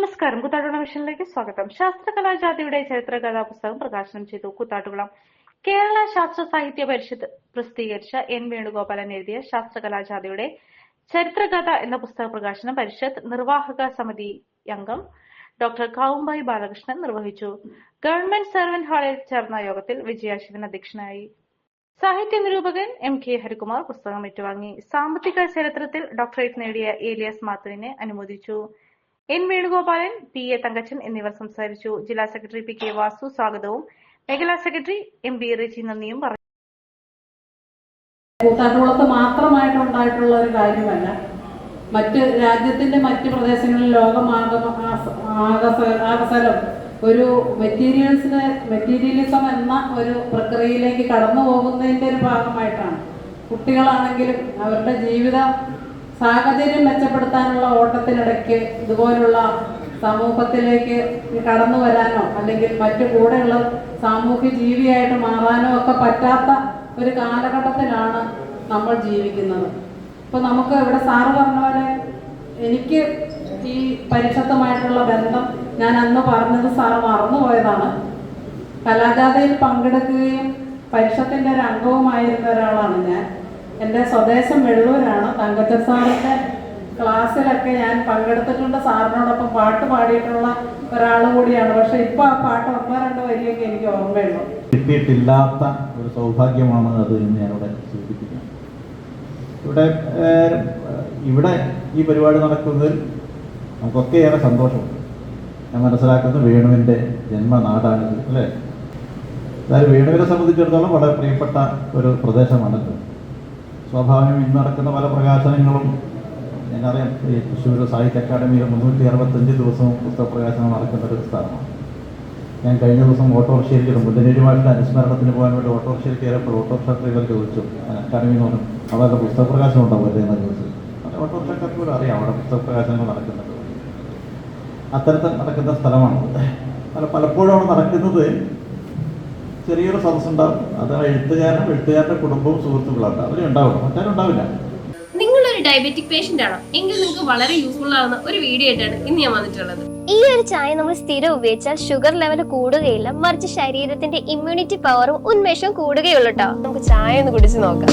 നമസ്കാരം. കുത്താട്ടുകുളം മിഷനിലേക്ക് സ്വാഗതം. ശാസ്ത്ര കലാജാതിയുടെ ചരിത്ര കഥാപുസ്തകം പ്രകാശനം ചെയ്തു കുത്താട്ടുകുളം. കേരള ശാസ്ത്ര സാഹിത്യ പരിഷത്ത് പ്രസിദ്ധീകരിച്ച എൻ വേണുഗോപാലൻ എഴുതിയ ശാസ്ത്ര കലാജാതിയുടെ ചരിത്രകഥ എന്ന പുസ്തക പ്രകാശനം പരിഷത്ത് നിർവാഹക സമിതി അംഗം ഡോക്ടർ കാവുംബായി ബാലകൃഷ്ണൻ നിർവഹിച്ചു. ഗവൺമെന്റ് സർവന്റ് ഹാളിൽ ചേർന്ന യോഗത്തിൽ വിജയാശിവൻ അധ്യക്ഷനായി. സാഹിത്യ നിരൂപകൻ എം കെ ഹരികുമാർ പുസ്തകം ഏറ്റുവാങ്ങി. സാമ്പത്തിക ചരിത്രത്തിൽ ഡോക്ടറേറ്റ് നേടിയ ഏലിയാസ് മാത്തുവിനെ അനുമോദിച്ചു. N Venugopalan P A Thankachan എന്നിവർ സംസാരിച്ചു. ജില്ലാ സെക്രട്ടറി പി കെ വാസു സ്വാഗതവും. മേഖലാ സെക്രട്ടറി എം ബി റിജി നന്ദിയും പറഞ്ഞു. കൂത്താട്ടുകുളത്ത് മാത്രമായിട്ടുണ്ടായിട്ടുള്ള ഒരു കാര്യമല്ല. മറ്റ് രാജ്യത്തിന്റെ മറ്റ് പ്രദേശങ്ങളിൽ ലോകമാകസലം ഒരു മെറ്റീരിയൽസിന് മെറ്റീരിയലിസം എന്ന ഒരു പ്രക്രിയയിലേക്ക് കടന്നു പോകുന്നതിന്റെ ഒരു ഭാഗമായിട്ടാണ്. കുട്ടികളാണെങ്കിലും അവരുടെ ജീവിത സാഹചര്യം മെച്ചപ്പെടുത്താനുള്ള ഓട്ടത്തിനിടയ്ക്ക് ഇതുപോലുള്ള സമൂഹത്തിലേക്ക് കടന്നു വരാനോ അല്ലെങ്കിൽ മറ്റു കൂടെയുള്ള സാമൂഹ്യ ജീവിയായിട്ട് മാറാനോ ഒക്കെ പറ്റാത്ത ഒരു കാലഘട്ടത്തിലാണ് നമ്മൾ ജീവിക്കുന്നത്. ഇപ്പൊ നമുക്ക് ഇവിടെ സാറ് പറഞ്ഞ പോലെ എനിക്ക് ഈ പരിഷത്തുമായിട്ടുള്ള ബന്ധം ഞാൻ അന്ന് പറഞ്ഞത് സാറ് മറന്നുപോയതാണ് കലാജാഥയിൽ പങ്കെടുക്കുകയും പരിഷത്തിന്റെ ഒരു അംഗവുമായിരുന്ന ഒരാളാണ് ഞാൻ. എന്റെ സ്വദേശം വെള്ളൂരാണ്. തങ്കച്ച സാറിന്റെ ക്ലാസ്സിലൊക്കെ ഞാൻ പങ്കെടുത്തിട്ടുണ്ട്. സാറിനോടൊപ്പം പാട്ട് പാടിയിട്ടുള്ള ഒരാൾ കൂടിയാണ്. പക്ഷെ ഇപ്പൊ ആ പാട്ട് ഒന്നോ രണ്ടോ വരിയൊക്കെ എനിക്ക് ഓർമ്മയുള്ളൂ. കിട്ടിയിട്ടില്ലാത്ത ഒരു സൗഭാഗ്യമാണ് അത് എന്ന് ഞാനിവിടെ സൂചിപ്പിക്കാം ഇവിടെ ഇവിടെ ഈ പരിപാടി നടക്കുന്നതിൽ നമുക്കൊക്കെ ഏറെ സന്തോഷമുണ്ട്. ഞാൻ മനസ്സിലാക്കുന്നത് വേണുവിന്റെ ജന്മനാടാണിത് അല്ലേ? അതായത് വേണുവിനെ സംബന്ധിച്ചിടത്തോളം വളരെ പ്രിയപ്പെട്ട ഒരു പ്രദേശമാണിത്. സ്വാഭാവികം ഇന്ന് നടക്കുന്ന പല പ്രകാശനങ്ങളും. ഞാനറിയാം ഈ തൃശ്ശൂർ സാഹിത്യ അക്കാദമിയിൽ മുന്നൂറ്റി അറുപത്തഞ്ച് ദിവസവും പുസ്തക പ്രകാശനം നടക്കുന്ന ഒരു സ്ഥലമാണ്. ഞാൻ കഴിഞ്ഞ ദിവസം ഓട്ടോറിക്ഷയിൽ കയറും ബുദ്ധനേരിമാരുടെ അനുസ്മരണത്തിന് പോകാൻ വേണ്ടി ഓട്ടോറിക്ഷയിൽ കയറിയപ്പോൾ ഓട്ടോറിക്ഷ ഡ്രൈവർ ചോദിച്ചു അക്കാദമി എന്ന് പറഞ്ഞു അവിടെ പുസ്തക പ്രകാശനം ഉണ്ടാവില്ലേ എന്ന് ചോദിച്ചു. ഓട്ടോറിക്ഷക്കാർക്ക് പോലും അറിയാം അവിടെ പുസ്തക പ്രകാശനങ്ങൾ നടക്കുന്നത്. അത്തരത്തിൽ നടക്കുന്ന സ്ഥലമാണ്. പല പലപ്പോഴും അവിടെ നടക്കുന്നത് ചെറിയൊരു സദസ് ഉണ്ടാവും അത് എഴുത്തുകാരനും എഴുത്തുകാരുടെ കുടുംബവും സുഹൃത്തുക്കളുണ്ട് അവരുണ്ടാവില്ല മറ്റാരും ഉണ്ടാവില്ല നിങ്ങളൊരു ഡയബറ്റിക് പേഷ്യന്റ് ആണോ? എങ്കിൽ നിങ്ങൾക്ക് വളരെ യൂസ്ഫുൾ ആവുന്ന ഒരു വീഡിയോ ആയിട്ടാണ് ഇന്ന് ഞാൻ വന്നിട്ടുള്ളത്. ഈ ഒരു ചായ നമ്മൾ സ്ഥിരം ഉപയോഗിച്ചാൽ ഷുഗർ ലെവൽ കൂടുകയില്ല മറിച്ച് ശരീരത്തിന്റെ ഇമ്മ്യൂണിറ്റി പവറും ഉന്മേഷവും കൂടുകയുള്ളൂ കേട്ടോ നമുക്ക് ചായ ഒന്ന് കുടിച്ച് നോക്കാം.